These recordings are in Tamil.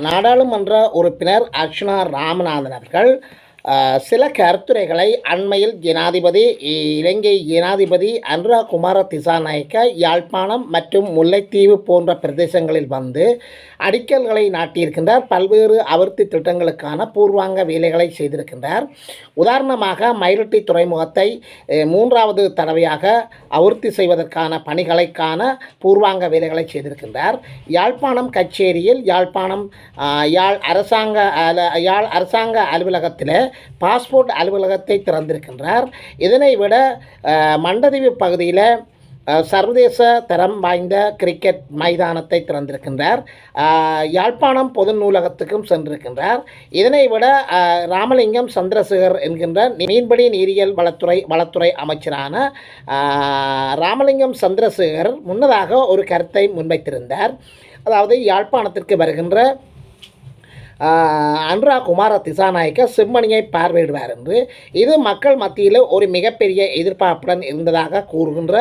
நாடாளுமன்ற உறுப்பினர் அர்ச்சனா ராமநாதன் அவர்கள் சில கருத்துரைகளை அண்மையில் ஜனாதிபதி இலங்கை ஜனாதிபதி அனுரா குமார திசாநாயக்க யாழ்ப்பாணம் மற்றும் முல்லைத்தீவு போன்ற பிரதேசங்களில் வந்து அடிக்கல்களை நாட்டியிருக்கின்றார். பல்வேறு அபிவிருத்தி திட்டங்களுக்கான பூர்வாங்க வேலைகளை செய்திருக்கின்றார். உதாரணமாக மயிலட்டி துறைமுகத்தை மூன்றாவது தடவையாக அபிவிருத்தி செய்வதற்கான பணிகளைக்கான பூர்வாங்க வேலைகளை செய்திருக்கின்றார். யாழ்ப்பாணம் கச்சேரியில் யாழ்ப்பாணம் யாழ் அரசாங்க அல யாழ் அரசாங்க அலுவலகத்தில் பாஸ்போர்ட் அலுவலகத்தை திறந்திருக்கின்றார். இதனை விட மண்டதீவு பகுதியில் சர்வதேச தரம் வாய்ந்த கிரிக்கெட் மைதானத்தை திறந்திருக்கின்றார். யாழ்ப்பாணம் பொது நூலகத்துக்கும் சென்றிருக்கின்றார். இதனை விட ராமலிங்கம் சந்திரசேகர் என்கின்ற மீன்பிடி நீரியல் வளத்துறை வளத்துறை அமைச்சரான ராமலிங்கம் சந்திரசேகர் முன்னதாக ஒரு கருத்தை முன்வைத்திருந்தார். அதாவது யாழ்ப்பாணத்திற்கு வருகின்ற அனுரா குமார திசாநாயக்க செம்மணியை பார்வையிடுவார் என்று. இது மக்கள் மத்தியில் ஒரு மிகப்பெரிய எதிர்பார்ப்புடன் இருந்ததாக கூறுகின்ற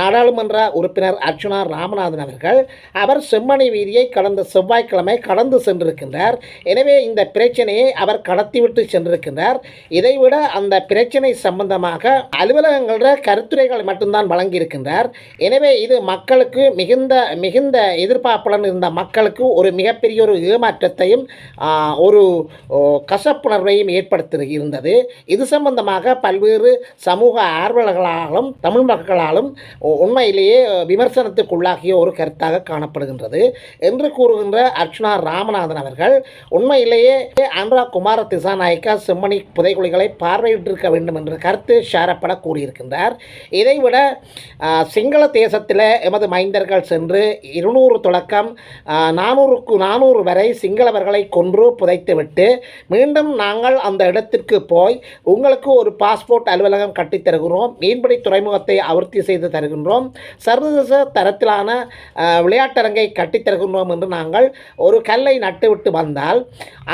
நாடாளுமன்ற உறுப்பினர் அர்ச்சுனா ராமநாதன் அவர்கள். அவர் செம்மணி வீதியை கடந்த செவ்வாய்க்கிழமை கடந்து சென்றிருக்கின்றார். எனவே இந்த பிரச்சனையை அவர் கடத்திவிட்டு சென்றிருக்கின்றார். இதைவிட அந்த பிரச்சனை சம்பந்தமாக அலுவலகங்கள கருத்துரைகள் மட்டும்தான் வழங்கியிருக்கின்றார். எனவே இது மக்களுக்கு மிகுந்த மிகுந்த எதிர்பார்ப்புடன் இருந்த மக்களுக்கு ஒரு மிகப்பெரிய ஒரு ஏமாற்றத்தையும் ஒரு கசப்புணர்வையும் ஏற்படுத்தி இருந்தது. இது சம்பந்தமாக பல்வேறு சமூக ஆர்வலர்களாலும் தமிழ் மக்களாலும் உண்மையிலேயே விமர்சனத்துக்குள்ளாகிய ஒரு கருத்தாக காணப்படுகின்றது. என்று கூறுகின்ற அர்ச்சுனா ராமநாதன் அவர்கள் உண்மையிலேயே ஆந்திரா குமார திசாநாயக்கா செம்மணி புதைகுழிகளை பார்வையிட்டிருக்க வேண்டும் என்ற கருத்து ஷேரப்பட கூறியிருக்கின்றார். இதைவிட சிங்கள தேசத்தில் எமது மைந்தர்கள் சென்று இருநூறு தொடக்கம் நானூறுக்கு நானூறு வரை சிங்களவர்களை ஒன்று புதைத்துவிட்டு மீண்டும் நாங்கள் அந்த இடத்திற்கு போய் உங்களுக்கு ஒரு பாஸ்போர்ட் அலுவலகம் கட்டித் தருகிறோம். மீன்பிடி துறைமுகத்தை அபிவிருத்தி செய்து தருகின்றோம். சர்வதேச தரத்திலான விளையாட்டரங்கை கட்டித் தருகின்றோம் என்று நாங்கள் ஒரு கல்லை நட்டுவிட்டு வந்தால்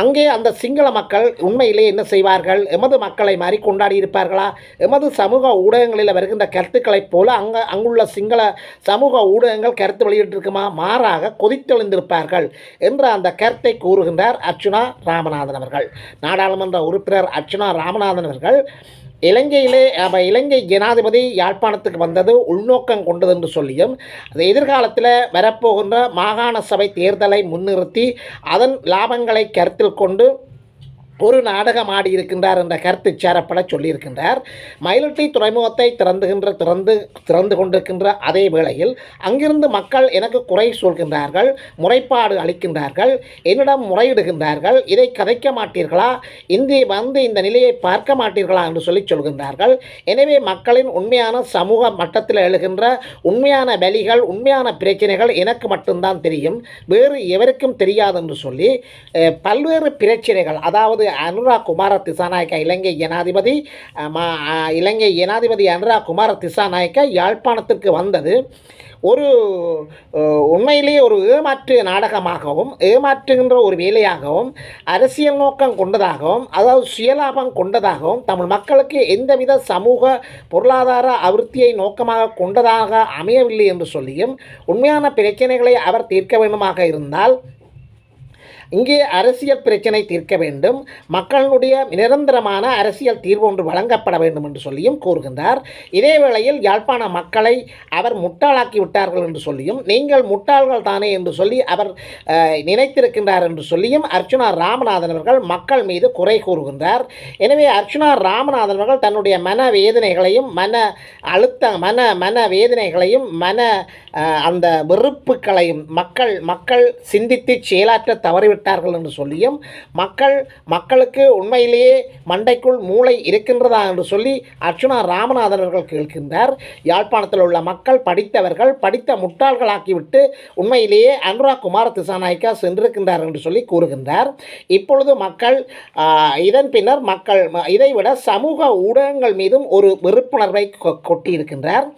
அங்கே அந்த சிங்கள மக்கள் உண்மையிலே என்ன செய்வார்கள்? எமது மக்களை மாறி கொண்டாடி இருப்பார்களா? எமது சமூக ஊடகங்களில் வருகின்ற கருத்துக்களைப் போல அங்கே அங்குள்ள சிங்கள சமூக ஊடகங்கள் கருத்து வெளியிட்டிருக்குமா? மாறாக கொதித்தெழுந்திருப்பார்கள் என்ற அந்த கருத்தை கூறுகின்றார். அர்ச்சுனா ராமநாதன் அவர்கள். நாடாளுமன்ற உறுப்பினர் அர்ச்சுனா ராமநாதன் அவர்கள் இலங்கையிலே இலங்கை ஜனாதிபதி யாழ்ப்பாணத்துக்கு வந்தது உள்நோக்கம் கொண்டது என்று சொல்லியும் அது எதிர்காலத்தில் வரப்போகின்ற மாகாண சபை தேர்தலை முன்னிறுத்தி அதன் லாபங்களை கருத்தில் கொண்டு ஒரு நாடகம் ஆடி இருக்கின்றார் என்ற கருத்து சேரப்பட சொல்லியிருக்கின்றார். மயிலட்டி துறைமுகத்தை திறந்துகின்ற திறந்து திறந்து கொண்டிருக்கின்ற அதே வேளையில் அங்கிருந்து மக்கள் எனக்கு குறை சொல்கின்றார்கள் முறைப்பாடு அளிக்கின்றார்கள் என்னிடம் முறையிடுகின்றார்கள் இதை கதைக்க மாட்டீர்களா இந்தி வந்து இந்த நிலையை பார்க்க மாட்டீர்களா என்று சொல்லி சொல்கின்றார்கள். எனவே மக்களின் உண்மையான சமூக மட்டத்தில் எழுகின்ற உண்மையான வலிகள் உண்மையான பிரச்சனைகள் எனக்கு மட்டும்தான் தெரியும் வேறு எவருக்கும் தெரியாது என்று சொல்லி பல்வேறு பிரச்சனைகள் அதாவது அனுரா குமார திசாநாயக்க இலங்கை ஜனாதிபதி மா- இலங்கை ஜனாதிபதி அனுரா குமார திசாநாயக்க யாழ்ப்பாணத்திற்கு வந்தது. ஒரு உண்மையிலேயே ஒரு ஏமாற்று நாடகமாகவும் ஏமாற்றுகின்ற ஒரு வேலையாகவும் அரசியல் நோக்கம் கொண்டதாகவும் அதாவது சுயலாபம் கொண்டதாகவும் தமிழ் மக்களுக்கு எந்தவித சமூக பொருளாதார அபிவிருத்தியை நோக்கமாக கொண்டதாக அமையவில்லை என்று சொல்லியும் உண்மையான பிரச்சனைகளை அவர் தீர்க்க வேண்டுமாக இருந்தால் இங்கே அரசியல் பிரச்சனை தீர்க்க வேண்டும். மக்களுடைய நிரந்தரமான அரசியல் தீர்வு ஒன்று வழங்கப்பட வேண்டும் என்று சொல்லியும் கூறுகின்றார். இதேவேளையில் யாழ்ப்பாண மக்களை அவர் முட்டாளாக்கி விட்டார்கள் என்று சொல்லியும் நீங்கள் முட்டாள்கள் தானே என்று சொல்லி அவர் நினைத்திருக்கின்றார் என்று சொல்லியும் அர்ச்சுனா ராமநாதன் அவர்கள் மக்கள் மீது குறை கூறுகின்றார். எனவே அர்ச்சுனா ராமநாதன் அவர்கள் தன்னுடைய மன வேதனைகளையும் மன அழுத்த மன மன வேதனைகளையும் மன அந்த வெறுப்புகளையும் மக்கள் மக்கள் சிந்தித்து செயலாற்ற விட்டார்கள் என்று சொல்லியும் மக்கள் மக்களுக்கு உண்மையிலேயே மண்டைக்குள் மூளை இருக்கின்றதா என்று சொல்லி அர்ச்சுனா ராமநாதன் அவர்கள் கேட்கின்றார். யாழ்ப்பாணத்தில் உள்ள மக்கள் படித்தவர்கள் படித்த முட்டாள்களாக்கிவிட்டு உண்மையிலேயே அனுராக் குமார திசாநாயக்கா சென்றிருக்கின்றார் என்று சொல்லி கூறுகின்றார். இப்பொழுது மக்கள் இதன் பின்னர் மக்கள் ம- இதைவிட சமூக ஊடகங்கள் மீதும் ஒரு வெறுப்புணர்வை கொ- கொட்டியிருக்கின்றார்.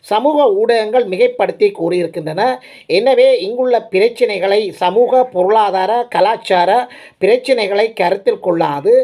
சமூக ஊடகங்கள் மிகைப்படுத்தி கூறியிருக்கின்றன. எனவே இங்குள்ள பிரச்சனைகளை சமூக பொருளாதார கலாச்சார பிரச்சனைகளை கருத்தில் கொள்ளாது.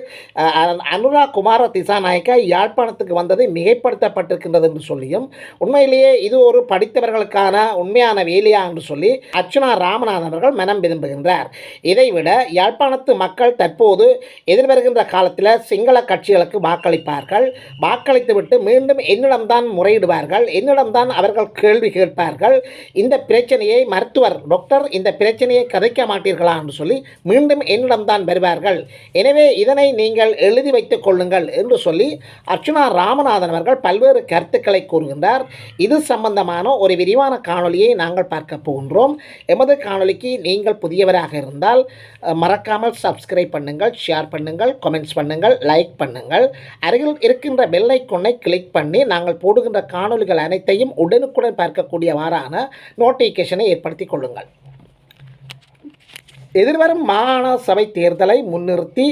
அனுராக் அனுரா குமார திசாநாயக்கா யாழ்ப்பாணத்துக்கு வந்தது மிகைப்படுத்தப்பட்டிருக்கின்றது என்று சொல்லியும் உண்மையிலேயே இது ஒரு படித்தவர்களுக்கான உண்மையான வேலையா என்று சொல்லி அர்ச்சுனா ராமநாதன் அவர்கள் மனம் விரும்புகின்றார். இதைவிட யாழ்ப்பாணத்து மக்கள் தற்போது எதிர்வருகின்ற காலத்தில் சிங்கள கட்சிகளுக்கு வாக்களிப்பார்கள். வாக்களித்துவிட்டு மீண்டும் என்னிடம்தான் முறையிடுவார்கள். என்னிடம்தான் அவர்கள் கேள்வி கேட்பார்கள். இந்த பிரச்சனையை மருத்துவர் டாக்டர் இந்த பிரச்சனையை கதைக்க மாட்டீர்களா என்று சொல்லி மீண்டும் என்னிடம்தான் வருவார்கள். எனவே இதனை நீங்கள் எழுதி வைத்துக் கொள்ளுங்கள் என்று சொல்லி அர்ச்சுனா ராமநாதன் அவர்கள் பல்வேறு கருத்துக்களை கூறுகின்றார். இது சம்பந்தமான ஒரு விரிவான காணொளியை நாங்கள் பார்க்க போகின்றோம். எமது காணொளிக்கு நீங்கள் புதியவராக இருந்தால் மறக்காமல் சப்ஸ்கிரைப் பண்ணுங்கள் ஷேர் பண்ணுங்கள் கமெண்ட்ஸ் பண்ணுங்கள் லைக் பண்ணுங்கள். அருகில் இருக்கின்ற பெல் ஐக்கொன்னை கிளிக் பண்ணி நாங்கள் போடுகின்ற காணொளிகள் அனைத்தையும் உடனுக்குடன் பார்க்கக்கூடியவாறான நோட்டிஃபிகேஷனை ஏற்படுத்திக் கொள்ளுங்கள். எதிர்வரும் மாகாண சபை தேர்தலை முன்னிறுத்தி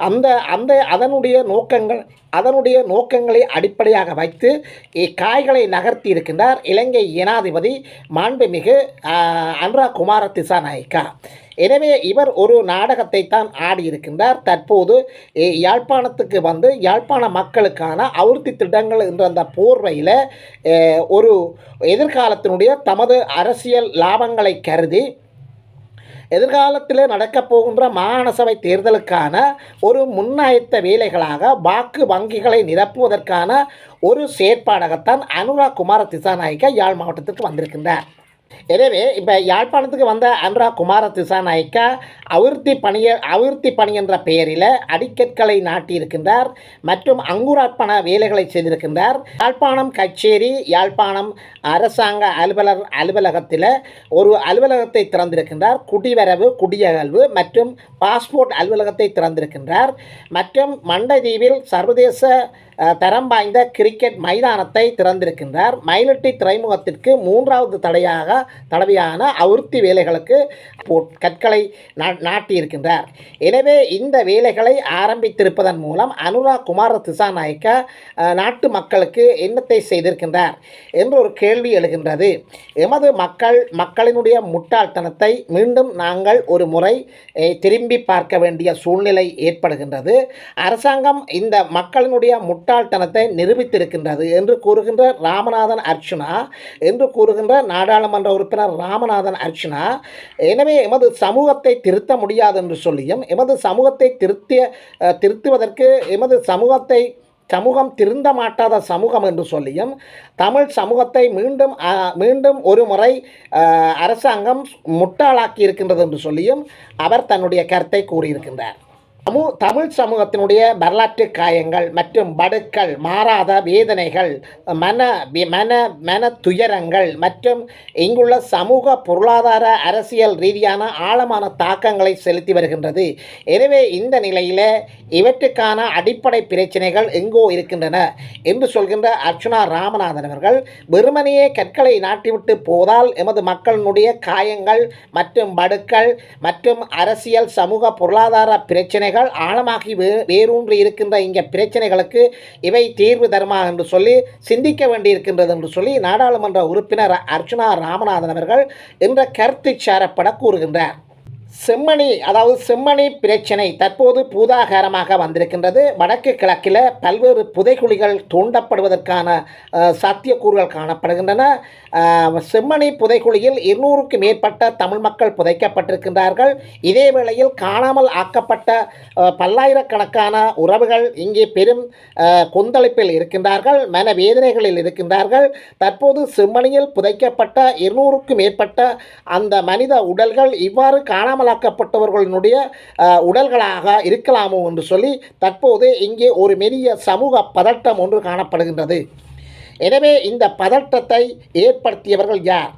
அந்த அந்த அதனுடைய நோக்கங்கள் அதனுடைய நோக்கங்களை அடிப்படையாக வைத்து இக்காய்களை நகர்த்தி இருக்கின்றார் இலங்கை ஜனாதிபதி மாண்புமிகு அன்ரா அனுரா குமார திசாநாயக்கா. எனவே இவர் ஒரு நாடகத்தை தான் ஆடியிருக்கின்றார் தற்போது யாழ்ப்பாணத்துக்கு வந்து யாழ்ப்பாண மக்களுக்கான அவுர்த்தி திட்டங்கள் என்ற அந்த போர்வையில் ஒரு எதிர்காலத்தினுடைய தமது அரசியல் லாபங்களை கருதி எதிர்காலத்தில் நடக்கப் போகின்ற மாகாண சபை தேர்தலுக்கான ஒரு முன்னாயத்த வேலைகளாக வாக்கு வங்கிகளை நிரப்புவதற்கான ஒரு செயற்பாடாகத்தான் அனுராக் குமார திசாநாயக்கா யாழ் மாவட்டத்திற்கு வந்திருக்கின்றார். எனவே இப்போ யாழ்ப்பாணத்துக்கு வந்த அனுரா குமார திசாநாயக்கா அவிர்த்தி பணிய அவிர்த்தி பணி என்ற பெயரில் அடிக்கற்களை நாட்டியிருக்கின்றார் மற்றும் அங்குரார்ப்பண வேலைகளை செய்திருக்கின்றார். யாழ்ப்பாணம் கச்சேரி யாழ்ப்பாணம் அரசாங்க அலுவலர் அலுவலகத்தில் ஒரு அலுவலகத்தை திறந்திருக்கின்றார். குடிவரவு குடியகழ்வு மற்றும் பாஸ்போர்ட் அலுவலகத்தை திறந்திருக்கின்றார். மற்றும் மண்டதீவில் சர்வதேச தரம் வாய்ந்த கிரிக்கெட் மைதானத்தை திறந்திருக்கின்றார். மயிலட்டி துறைமுகத்திற்கு மூன்றாவது தடையாக தடவையான அவுர்த்தி வேலைகளுக்கு கற்களை நாட்டியிருக்கின்றார். எனவே இந்த வேலைகளை ஆரம்பித்திருப்பதன் மூலம் அனுராக் குமார திசாநாயக்கா நாட்டு மக்களுக்கு என்னத்தை செய்திருக்கின்றார் என்று ஒரு கேள்வி எழுகின்றது. எமது மக்கள் மக்களினுடைய முட்டாள்தனத்தை மீண்டும் நாங்கள் ஒரு முறை திரும்பி பார்க்க வேண்டிய சூழ்நிலை ஏற்படுகின்றது. அரசாங்கம் இந்த மக்களினுடைய முட்டாள்தனத்தை நிரூபித்திருக்கின்றது என்று கூறுகின்ற ராமநாதன் அர்ச்சுனா என்று கூறுகின்ற நாடாளுமன்ற உறுப்பினர் ராமநாதன் அர்ச்சுனா எனவே எமது சமூகத்தை திருத்த முடியாது என்று சொல்லியும் எமது சமூகத்தை திருத்திய திருத்துவதற்கு எமது சமூகத்தை சமூகம் திருந்த மாட்டாத சமூகம் என்று சொல்லியும் தமிழ் சமூகத்தை மீண்டும் மீண்டும் ஒரு முறை அரசாங்கம் முட்டாளாக்கி இருக்கின்றது என்று சொல்லியும் அவர் தன்னுடைய கருத்தை கூறியிருக்கின்றார். சமூ தமிழ் சமூகத்தினுடைய வரலாற்று காயங்கள் மற்றும் படுக்கள் மாறாத வேதனைகள் மன மன மன துயரங்கள் மற்றும் இங்குள்ள சமூக பொருளாதார அரசியல் ரீதியான ஆழமான தாக்கங்களை செலுத்தி வருகின்றது. எனவே இந்த நிலையில் இவற்றுக்கான அடிப்படை பிரச்சனைகள் எங்கோ இருக்கின்றன என்று சொல்கின்ற அர்ச்சுனா ராமநாதன் அவர்கள் வெறுமனையே கற்களை நாட்டிவிட்டு போதால் எமது மக்களினுடைய காயங்கள் மற்றும் படுக்கள் மற்றும் அரசியல் சமூக பொருளாதார பிரச்சனை பிரச்சனைகள் ஆழமாகி வேரூன்றி இருக்கின்ற இங்கே பிரச்சனைகளுக்கு இவை தீர்வு தருமா என்று சொல்லி சிந்திக்க வேண்டியிருக்கின்றது என்று சொல்லி நாடாளுமன்ற உறுப்பினர் அர்ச்சுனா ராமநாதன் அவர்கள் என்ற கருத்து சாரப்பட கூறுகின்றார். செம்மணி அதாவது செம்மணி பிரச்சனை தற்போது பூதாகாரமாக வந்திருக்கின்றது. வடக்கு கிழக்கில் பல்வேறு புதைக்குழிகள் தூண்டப்படுவதற்கான சாத்தியக்கூறுகள் காணப்படுகின்றன. செம்மணி புதைக்குழியில் இருநூறுக்கு மேற்பட்ட தமிழ் மக்கள் புதைக்கப்பட்டிருக்கின்றார்கள். இதே வேளையில் காணாமல் ஆக்கப்பட்ட பல்லாயிரக்கணக்கான உறவுகள் இங்கே பெரும் கொந்தளிப்பில் இருக்கின்றார்கள் மன வேதனைகளில் இருக்கின்றார்கள். தற்போது செம்மணியில் புதைக்கப்பட்ட இருநூறுக்கும் மேற்பட்ட அந்த மனித உடல்கள் இவ்வாறு காணாமல் காணாமலாக்கப்பட்டவர்களினுடைய உடல்களாக இருக்கலாமோ என்று சொல்லி தற்போது இங்கே ஒரு மெரிய சமூக பதட்டம் ஒன்று காணப்படுகின்றது. எனவே இந்த பதட்டத்தை ஏற்படுத்தியவர்கள் யார்?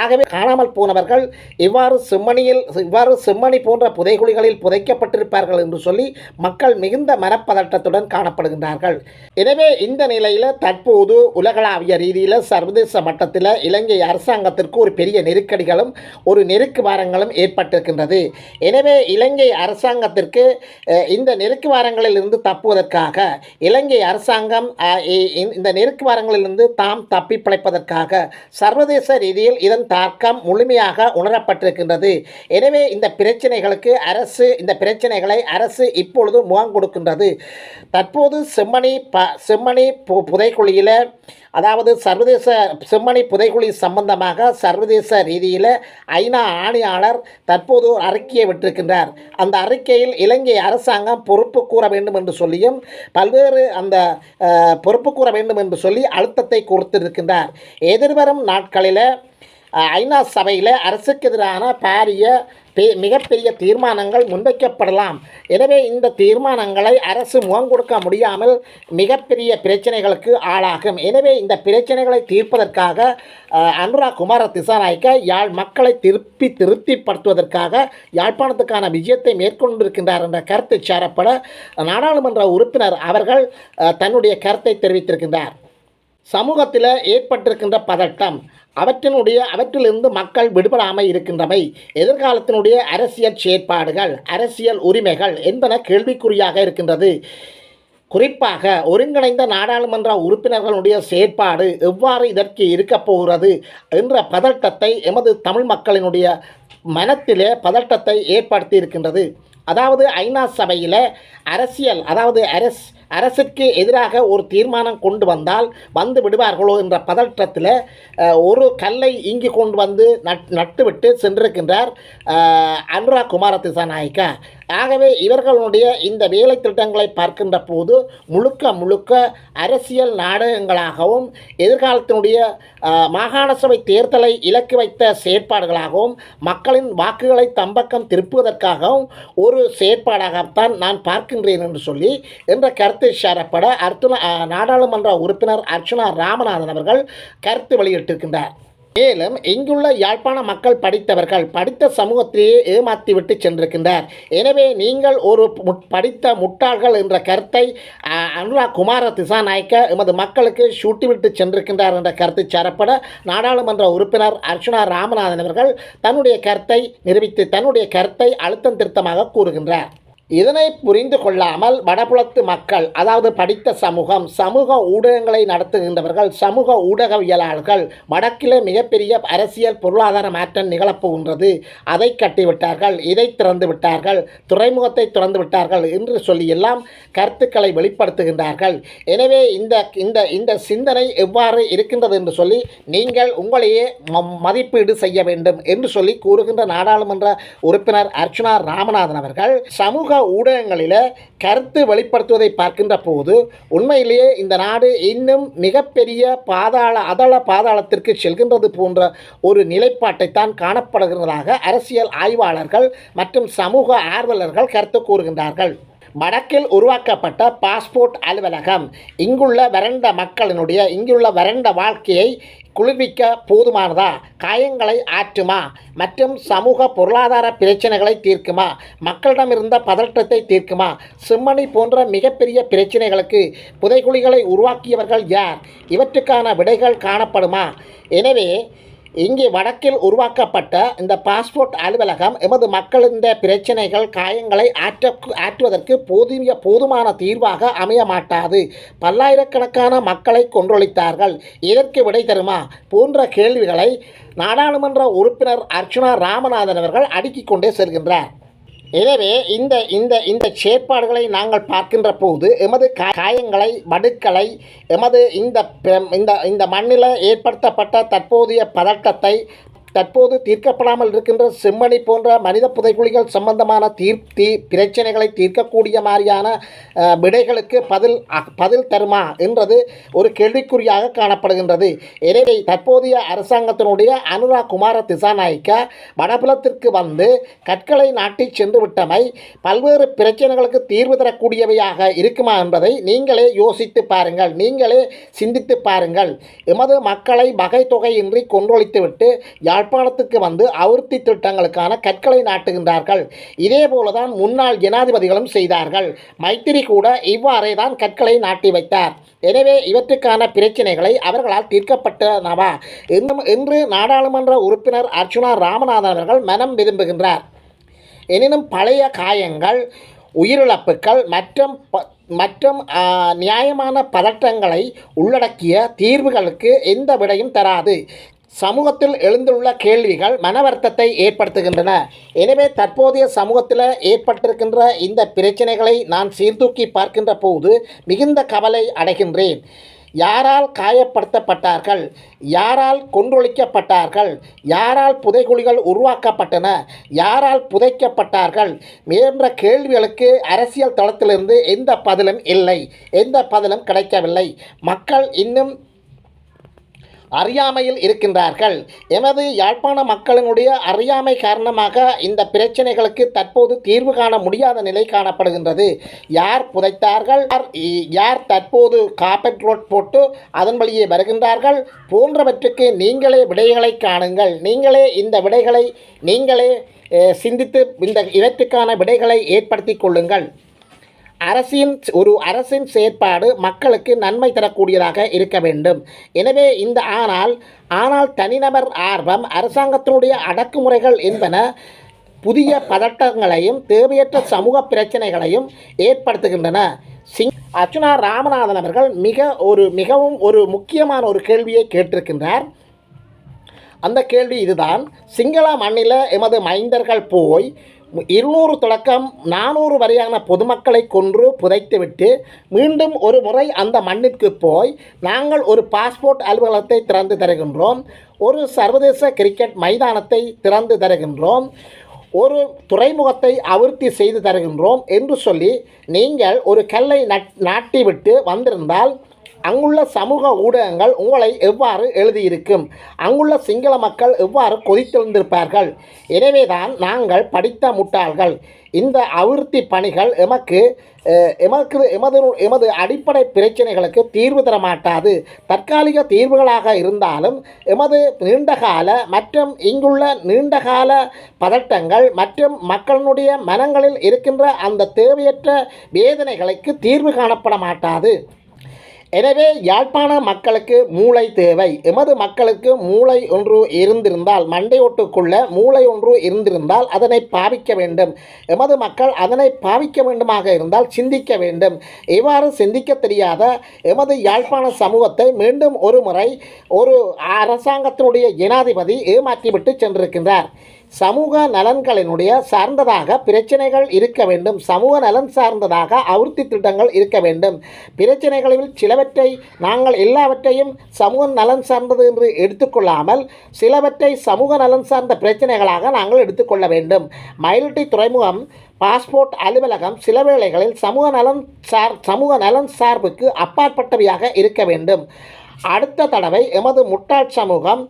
ஆகவே காணாமல் போனவர்கள் இவ்வாறு செம்மணியில் இவ்வாறு செம்மணி போன்ற புதைகுழிகளில் புதைக்கப்பட்டிருப்பார்கள் என்று சொல்லி மக்கள் மிகுந்த மனப்பதட்டத்துடன் காணப்படுகின்றார்கள். எனவே இந்த நிலையில் தற்போது உலகளாவிய ரீதியில் சர்வதேச மட்டத்தில் இலங்கை அரசாங்கத்திற்கு ஒரு பெரிய நெருக்கடிகளும் ஒரு நெருக்கு வாரங்களும் ஏற்பட்டிருக்கின்றது. எனவே இலங்கை அரசாங்கத்திற்கு இந்த நெருக்கு வாரங்களில் இருந்து தப்புவதற்காக இலங்கை அரசாங்கம் இந்த நெருக்கு வாரங்களிலிருந்து தாம் தப்பி பிழைப்பதற்காக சர்வதேச ரீதியில் இதன் தாக்கம் முழுமையாக உணரப்பட்டிருக்கின்றது. எனவே இந்த பிரச்சனைகளுக்கு அரசு இந்த பிரச்சனைகளை அரசு இப்பொழுது முகம் கொடுக்கின்றது. தற்போது செம்மணி ப செம்மணி பு புதைக்குழியில் அதாவது சர்வதேச செம்மணி புதைக்குழி சம்பந்தமாக சர்வதேச ரீதியில் ஐநா ஆணையாளர் தற்போது ஒரு அறிக்கையை விட்டிருக்கின்றார். அந்த அறிக்கையில் இலங்கை அரசாங்கம் பொறுப்பு கூற வேண்டும் என்று சொல்லியும் பல்வேறு அந்த பொறுப்பு கூற வேண்டும் என்று சொல்லி அழுத்தத்தை கொடுத்திருக்கின்றார். எதிர்வரும் நாட்களில் ஐநா சபையில் அரசுக்கு எதிரான பாரிய பெ- மிகப்பெரிய தீர்மானங்கள் முன்வைக்கப்படலாம். எனவே இந்த தீர்மானங்களை அரசு முகம் கொடுக்க முடியாமல் மிகப்பெரிய பிரச்சனைகளுக்கு ஆளாகும். எனவே இந்த பிரச்சனைகளை தீர்ப்பதற்காக அனுராக் அனுரா குமார திசாநாயக்க யாழ் மக்களை திருப்பி திருப்திப்படுத்துவதற்காக யாழ்ப்பாணத்துக்கான விஜயத்தை மேற்கொண்டிருக்கின்றார் என்ற கருத்து சேரப்பட நாடாளுமன்ற உறுப்பினர் அவர்கள் தன்னுடைய கருத்தை தெரிவித்திருக்கின்றார். சமூகத்தில் ஏற்பட்டிருக்கின்ற பதட்டம் அவற்றினுடைய அவற்றிலிருந்து மக்கள் விடுபடாமல் இருக்கின்றமை எதிர்காலத்தினுடைய அரசியல் செயற்பாடுகள் அரசியல் உரிமைகள் என்பன கேள்விக்குறியாக இருக்கின்றது. குறிப்பாக ஒருங்கிணைந்த நாடாளுமன்ற உறுப்பினர்களுடைய செயற்பாடு எவ்வாறு இதற்கு இருக்கப் போகிறது என்ற பதட்டத்தை எமது தமிழ் மக்களினுடைய மனத்திலே பதட்டத்தை ஏற்படுத்தி இருக்கின்றது அதாவது ஐநா சபையில் அரசியல் அதாவது அரஸ் அரசுக்கு எதிராக ஒரு தீர்மானம் கொண்டு வந்தால் வந்து விடுவார்களோ என்ற பதற்றத்தில் ஒரு கல்லை இங்கு கொண்டு வந்து நட் நட்டுவிட்டு சென்றிருக்கின்றார் அனுராக் அனுரா குமார திசாநாயக்கா ஆகவே இவர்களுடைய இந்த வேலை திட்டங்களை பார்க்கின்ற போது முழுக்க முழுக்க அரசியல் நாடகங்களாகவும் எதிர்காலத்தினுடைய மாகாண சபை தேர்தலை இலக்கு வைத்த செயற்பாடுகளாகவும் மக்களின் வாக்குகளை தம்பக்கம் திருப்புவதற்காகவும் ஒரு செயற்பாடாகத்தான் நான் பார்க்கின்றேன் என்று சொல்லி என்ற கருத்து சாரப்பட அர்த்துனா நாடாளுமன்ற உறுப்பினர் அர்ச்சுனா ராமநாதன் அவர்கள் கருத்து வெளியிட்டிருக்கின்றார். மேலும் இங்குள்ள யாழ்ப்பாண மக்கள் படித்தவர்கள் படித்த சமூகத்திலேயே ஏமாற்றிவிட்டு சென்றிருக்கின்றார். எனவே நீங்கள் ஒரு முட்- படித்த முட்டாள்கள் என்ற கருத்தை அனுராக் குமார திசாநாயக்க எமது மக்களுக்கு சூட்டிவிட்டு சென்றிருக்கின்றார் என்ற கருத்து சாரப்பட நாடாளுமன்ற உறுப்பினர் அர்ச்சுனா ராமநாதன் அவர்கள் தன்னுடைய கருத்தை நிரூபித்து தன்னுடைய கருத்தை அழுத்தம் திருத்தமாக கூறுகின்றார். இதனை புரிந்து கொள்ளாமல் வடபுலத்து மக்கள் அதாவது படித்த சமூகம் சமூக ஊடகங்களை நடத்துகின்றவர்கள் சமூக ஊடகவியலாளர்கள் வடக்கிலே மிகப்பெரிய அரசியல் பொருளாதார மாற்றம் நிகழப்போகின்றது. அதை கட்டிவிட்டார்கள் இதை திறந்து விட்டார்கள் துறைமுகத்தை திறந்து விட்டார்கள் என்று சொல்லி எல்லாம் கருத்துக்களை வெளிப்படுத்துகின்றார்கள். எனவே இந்த இந்த இந்த சிந்தனை எவ்வாறு இருக்கின்றது என்று சொல்லி நீங்கள் உங்களையே மதிப்பீடு செய்ய வேண்டும் என்று சொல்லி கூறுகின்ற நாடாளுமன்ற உறுப்பினர் அர்ச்சுனா ராமநாதன் அவர்கள் சமூக ஊடகங்களில் கருத்து வெளிப்படுத்துவதை பார்க்கின்ற போது உண்மையிலேயே இந்த நாடு இன்னும் மிகப்பெரிய பாதாள அதள பாதாளத்திற்கு செல்கின்றது போன்ற ஒரு நிலைப்பாட்டைத்தான் காணப்படுகிறதாக அரசியல் ஆய்வாளர்கள் மற்றும் சமூக ஆர்வலர்கள் கருத்து கூறுகின்றார்கள். வடக்கில் உருவாக்கப்பட்ட பாஸ்போர்ட் அலுவலகம். இங்குள்ள வறண்ட மக்களினுடைய இங்குள்ள வறண்ட வாழ்க்கையை குளிர்விக்க போதுமானதா? காயங்களை ஆற்றுமா? மற்றும் சமூக பொருளாதார பிரச்சனைகளை தீர்க்குமா? மக்களிடம் இருந்த பதற்றத்தை தீர்க்குமா? செம்மணி போன்ற மிகப்பெரிய பிரச்சனைகளுக்கு புதைகுழிகளை உருவாக்கியவர்கள் யார்? இவற்றுக்கான விடைகள் காணப்படுமா? எனவே இங்கே வடக்கில் உருவாக்கப்பட்ட இந்த பாஸ்போர்ட் அலுவலகம் எமது மக்களின் பிரச்சனைகள் காயங்களை ஆற்ற ஆற்றுவதற்கு போதிய போதுமான தீர்வாக அமைய மாட்டாது. பல்லாயிரக்கணக்கான மக்களை கொன்றொழித்தார்கள். இதற்கு விடை தருமா? போன்ற கேள்விகளை நாடாளுமன்ற உறுப்பினர் அர்ச்சுனா ராமநாதன் அவர்கள் அடுக்கிக் கொண்டே செல்கின்றார். எனவே இந்த இந்த இந்த செயற்பாடுகளை நாங்கள் பார்க்கின்ற போது எமது காயங்களை வடுக்களை எமது இந்த இந்த இந்த மண்ணில் ஏற்படுத்தப்பட்ட தற்போதைய பதட்டத்தை தற்போது தீர்க்கப்படாமல் இருக்கின்ற செம்மணி போன்ற மனித புதைக்குழிகள் சம்பந்தமான தீர்த்தி பிரச்சனைகளை தீர்க்கக்கூடிய மாதிரியான விடைகளுக்கு பதில் பதில் தருமா என்றது ஒரு கேள்விக்குறியாக காணப்படுகின்றது. எனவே தற்போதைய அரசாங்கத்தினுடைய அனுரா குமார திசாநாயக்கா வடபுலத்திற்கு வந்து கற்களை நாட்டி சென்று விட்டமை பல்வேறு பிரச்சனைகளுக்கு தீர்வு தரக்கூடியவையாக இருக்குமா என்பதை நீங்களே யோசித்து பாருங்கள். நீங்களே சிந்தித்து பாருங்கள். எமது மக்களை வகை தொகையின்றி கொன்றொழித்துவிட்டு யாழ்ப்பாணத்துக்கு வந்து அவிர்த்தி திட்டங்களுக்கான கற்களை நாட்டுகின்றார்கள். இதே போலதான் முன்னாள் ஜனாதிபதிகளும் செய்தார்கள். மைத்திரி கூட இவ்வாறே தான் கற்களை நாட்டி வைத்தார். எனவே இவற்றுக்கான பிரச்சனைகளை அவர்களால் தீர்க்கப்பட்டனவா? என்னும் என்று நாடாளுமன்ற உறுப்பினர் அர்ச்சுனா ராமநாதன் அவர்கள் மனம் விரும்புகின்றார். எனினும் பழைய காயங்கள் உயிரிழப்புகள் மற்றும் மற்றும் நியாயமான பதட்டங்களை உள்ளடக்கிய தீர்வுகளுக்கு எந்த விடையும் தராது. சமூகத்தில் எழுந்துள்ள கேள்விகள் மனவர்த்தத்தை ஏற்படுத்துகின்றன. எனவே தற்போதைய சமூகத்தில் ஏற்பட்டிருக்கின்ற இந்த பிரச்சனைகளை நான் சீர்தூக்கி பார்க்கின்ற போது மிகுந்த கவலை அடைகின்றேன். யாரால் காயப்படுத்தப்பட்டார்கள்? யாரால் கொன்றொழிக்கப்பட்டார்கள்? யாரால் புதைகுழிகள் உருவாக்கப்பட்டன? யாரால் புதைக்கப்பட்டார்கள்? என்ற கேள்விகளுக்கு அரசியல் தளத்திலிருந்து எந்த பதிலும் இல்லை. எந்த பதிலும் கிடைக்கவில்லை. மக்கள் இன்னும் அறியாமையில் இருக்கின்றார்கள். எமது யாழ்ப்பாண மக்களினுடைய அறியாமை காரணமாக இந்த பிரச்சனைகளுக்கு தற்போது தீர்வு காண முடியாத நிலை காணப்படுகின்றது. யார் புதைத்தார்கள்? யார் தற்போது காப்பெட் ரோட் போட்டு அதன் வழியே வருகின்றார்கள்? போன்றவற்றுக்கு நீங்களே விடைகளை காணுங்கள். நீங்களே இந்த விடைகளை நீங்களே சிந்தித்து இந்த இவற்றுக்கான விடைகளை ஏற்படுத்தி கொள்ளுங்கள். அரசின் ஒரு அரசின் செயற்பாடு மக்களுக்கு நன்மை தரக்கூடியதாக இருக்க வேண்டும். எனவே இந்த ஆனால் ஆனால் தனிநபர் ஆர்வம் அரசாங்கத்தினுடைய அடக்குமுறைகள் என்பன புதிய பதட்டங்களையும் தேவையற்ற சமூக பிரச்சனைகளையும் ஏற்படுத்துகின்றன. சிங் அர்ச்சுனா ராமநாதன் அவர்கள் மிக ஒரு மிகவும் ஒரு முக்கியமான ஒரு கேள்வியை கேட்டிருக்கின்றார். அந்த கேள்வி இதுதான். சிங்கள மண்ணில் எமது மைந்தர்கள் போய் இருநூறு தொடக்கம் நானூறு வரையான பொதுமக்களை கொன்று புதைத்துவிட்டு மீண்டும் ஒரு முறை அந்த மண்ணிற்கு போய் நாங்கள் ஒரு பாஸ்போர்ட் அலுவலகத்தை திறந்து தருகின்றோம். ஒரு சர்வதேச கிரிக்கெட் மைதானத்தை திறந்து தருகின்றோம். ஒரு துறைமுகத்தை அபிவிருத்தி செய்து தருகின்றோம் என்று சொல்லி நீங்கள் ஒரு கல்லை நட் நாட்டிவிட்டு வந்திருந்தால் அங்குள்ள சமூக ஊடகங்கள் உங்களை எவ்வாறு எழுதியிருக்கும்? அங்குள்ள சிங்கள மக்கள் எவ்வாறு கொதித்தெழுந்திருப்பார்கள்? எனவேதான் நாங்கள் படித்த முட்டாள்கள். இந்த அபிவிருத்தி பணிகள் எமக்கு எமக்கு எமது எமது அடிப்படை பிரச்சனைகளுக்கு தீர்வு தர மாட்டாது தற்காலிக தீர்வுகளாக இருந்தாலும் எமது நீண்டகால மற்றும் இங்குள்ள நீண்டகால பதட்டங்கள் மற்றும் மக்களினுடைய மனங்களில் இருக்கின்ற அந்த தேவையற்ற வேதனைகளுக்கு தீர்வு காணப்பட மாட்டாது எனவே யாழ்ப்பாண மக்களுக்கு மூளை தேவை. எமது மக்களுக்கு மூளை ஒன்று இருந்திருந்தால் மண்டையோட்டுக்குள்ள மூளை ஒன்று இருந்திருந்தால் அதனை பாவிக்க வேண்டும். எமது மக்கள் அதனை பாவிக்க வேண்டுமாக இருந்தால் சிந்திக்க வேண்டும். இவ்வாறு சிந்திக்க தெரியாத எமது யாழ்ப்பாண சமூகத்தை மீண்டும் ஒரு முறை ஒரு அரசாங்கத்தினுடைய ஜனாதிபதி ஏமாற்றிவிட்டு சென்றிருக்கின்றார். சமூக நலன்களினுடைய சார்ந்ததாக பிரச்சனைகள் இருக்க வேண்டும். சமூக நலன் சார்ந்ததாக அபிவிருத்தி திட்டங்கள் இருக்க வேண்டும். பிரச்சனைகளில் சிலவற்றை நாங்கள் எல்லாவற்றையும் சமூக நலன் சார்ந்தது என்று எடுத்துக்கொள்ளாமல் சிலவற்றை சமூக நலன் சார்ந்த பிரச்சனைகளாக நாங்கள் எடுத்துக்கொள்ள வேண்டும். மயிலிட்டி துறைமுகம் பாஸ்போர்ட் அலுவலகம் சில வேளைகளில் சமூக நலன் சார் சமூக நலன் சார்புக்கு அப்பாற்பட்டவையாக இருக்க வேண்டும். அடுத்த தடவை எமது முட்டாள் சமூகம்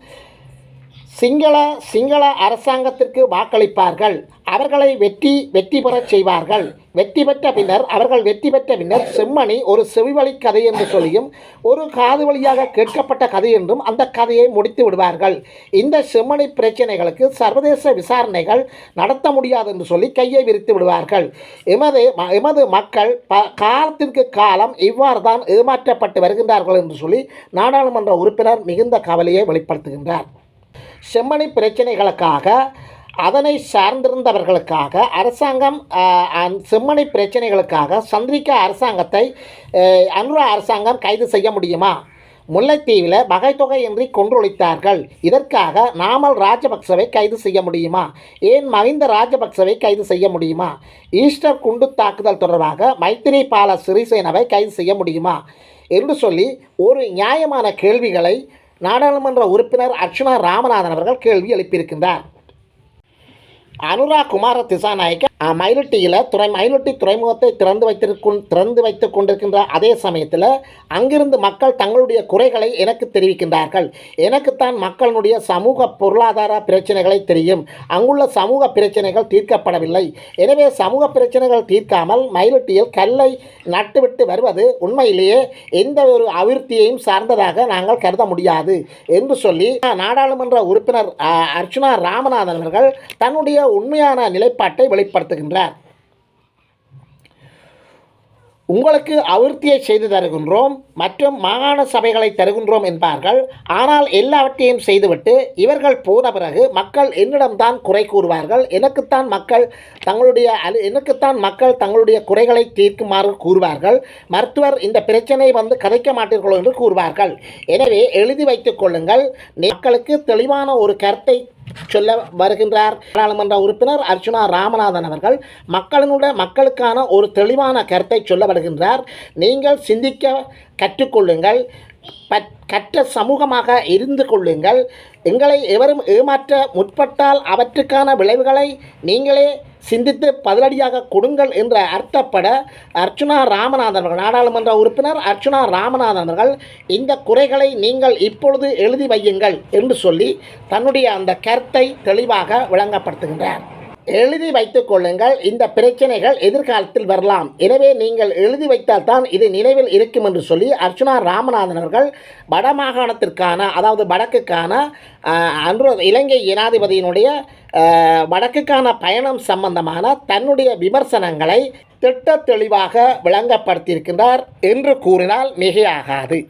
சிங்கள சிங்கள அரசாங்கத்திற்கு வாக்களிப்பார்கள். அவர்களை வெற்றி வெற்றி பெறச் செய்வார்கள். வெற்றி பெற்ற பின்னர் அவர்கள் வெற்றி பெற்ற பின்னர் செம்மணி ஒரு செவிவழி கதை என்று சொல்லியும் ஒரு காது வழியாக கேட்கப்பட்ட கதை என்றும் அந்த கதையை முடித்து விடுவார்கள். இந்த செம்மணி பிரச்சனைகளுக்கு சர்வதேச விசாரணைகள் நடத்த முடியாது என்று சொல்லி கையை விரித்து விடுவார்கள். எமது ம- எமது மக்கள் ப காலத்திற்கு காலம் இவ்வாறு தான் ஏமாற்றப்பட்டு வருகின்றார்கள் என்று சொல்லி நாடாளுமன்ற உறுப்பினர் மிகுந்த கவலையை வெளிப்படுத்துகின்றார். செம்மணி பிரச்சனைகளுக்காக அதனை சார்ந்திருந்தவர்களுக்காக அரசாங்கம் செம்மணி பிரச்சனைகளுக்காக சந்திரிக்கா அரசாங்கத்தை அனுரா அரசாங்கம் கைது செய்ய முடியுமா? முல்லைத்தீவில் வகைத்தொகையின்றி கொன்றொழித்தார்கள். இதற்காக நாமல் ராஜபக்சவை கைது செய்ய முடியுமா? ஏன் மஹிந்த ராஜபக்சவை கைது செய்ய முடியுமா? ஈஸ்டர் குண்டு தாக்குதல் தொடர்பாக மைத்திரிபால சிறிசேனவை கைது செய்ய முடியுமா? என்று சொல்லி ஒரு நியாயமான கேள்விகளை நாடாளுமன்ற உறுப்பினர் அர்ச்சுனா ராமநாதன் அவர்கள் கேள்வி எழுப்பியிருக்கின்றார். அனுரா குமார திசாநாயக்க மயிலட்டியில் துறை மயிலட்டி துறைமுகத்தை திறந்து வைத்திருக்கும் திறந்து வைத்துக் கொண்டிருக்கின்ற அதே சமயத்தில் அங்கிருந்து மக்கள் தங்களுடைய குறைகளை எனக்கு தெரிவிக்கின்றார்கள். எனக்குத்தான் மக்களுடைய சமூக பொருளாதார பிரச்சனைகளை தெரியும். அங்குள்ள சமூக பிரச்சனைகள் தீர்க்கப்படவில்லை. எனவே சமூக பிரச்சனைகள் தீர்க்காமல் மயிலட்டியில் கல்லை நட்டுவிட்டு வருவது உண்மையிலேயே எந்த ஒரு அபிவிருத்தியையும் சார்ந்ததாக நாங்கள் கருத முடியாது என்று சொல்லி நாடாளுமன்ற உறுப்பினர் அர்ச்சுனா ராமநாதன் அவர்கள் தன்னுடைய உண்மையான நிலைப்பாட்டை வெளிப்படுத்துகின்றார் உங்களுக்கு அவிர்த்தியை செய்து தருகின்றோம் மற்றும் மாகாண சபைகளை தருகின்றோம் என்பார்கள். ஆனால் எல்லாவற்றையும் செய்துவிட்டு இவர்கள் போன பிறகு மக்கள் என்னிடம்தான் குறை கூறுவார்கள். எனக்குத்தான் மக்கள் தங்களுடைய அலு எனக்குத்தான் மக்கள் தங்களுடைய குறைகளை தீர்க்குமாறு கூறுவார்கள். மருத்துவர் இந்த பிரச்சனை வந்து கதைக்க மாட்டீர்களோ என்று கூறுவார்கள். எனவே எழுதி வைத்துக் கொள்ளுங்கள். மக்களுக்கு தெளிவான ஒரு கருத்தை சொல்ல வருகின்றார். நாடாளுமன்ற உறுப்பினர் அர்ச்சுனா ராமநாதன் அவர்கள் மக்களினுடைய மக்களுக்கான ஒரு தெளிவான கருத்தை சொல்ல வருகின்றார். நீங்கள் சிந்திக்க கற்றுக்கொள்ளுங்கள். கற்ற சமூகமாக இருந்து கொள்ளுங்கள். எங்களை எவரும் ஏமாற்ற முற்பட்டால் அவற்றுக்கான விளைவுகளை நீங்களே சிந்தித்து பதிலடியாக கொடுங்கள் என்ற அர்த்தப்பட அர்ச்சுனா ராமநாதன் அவர்கள் நாடாளுமன்ற உறுப்பினர் அர்ச்சுனா ராமநாதன் அவர்கள் இந்த குறைகளை நீங்கள் இப்பொழுது எழுதி வையுங்கள் என்று சொல்லி தன்னுடைய அந்த கருத்தை தெளிவாக விளங்கப்படுத்துகின்றார். எழுதி வைத்துக் கொள்ளுங்கள். இந்த பிரச்சனைகள் எதிர்காலத்தில் வரலாம். எனவே நீங்கள் எழுதி வைத்தால் தான் இது நினைவில் இருக்கும் என்று சொல்லி அர்ச்சுனா ராமநாதன் அவர்கள் வடமாகாணத்திற்கான அதாவது வடக்குக்கான அன்று இலங்கை ஜனாதிபதியினுடைய வடக்குக்கான பயணம் சம்பந்தமான தன்னுடைய விமர்சனங்களை திட்ட தெளிவாக விளங்கப்படுத்தியிருக்கின்றார் என்று கூறினால் மிகையாகாது.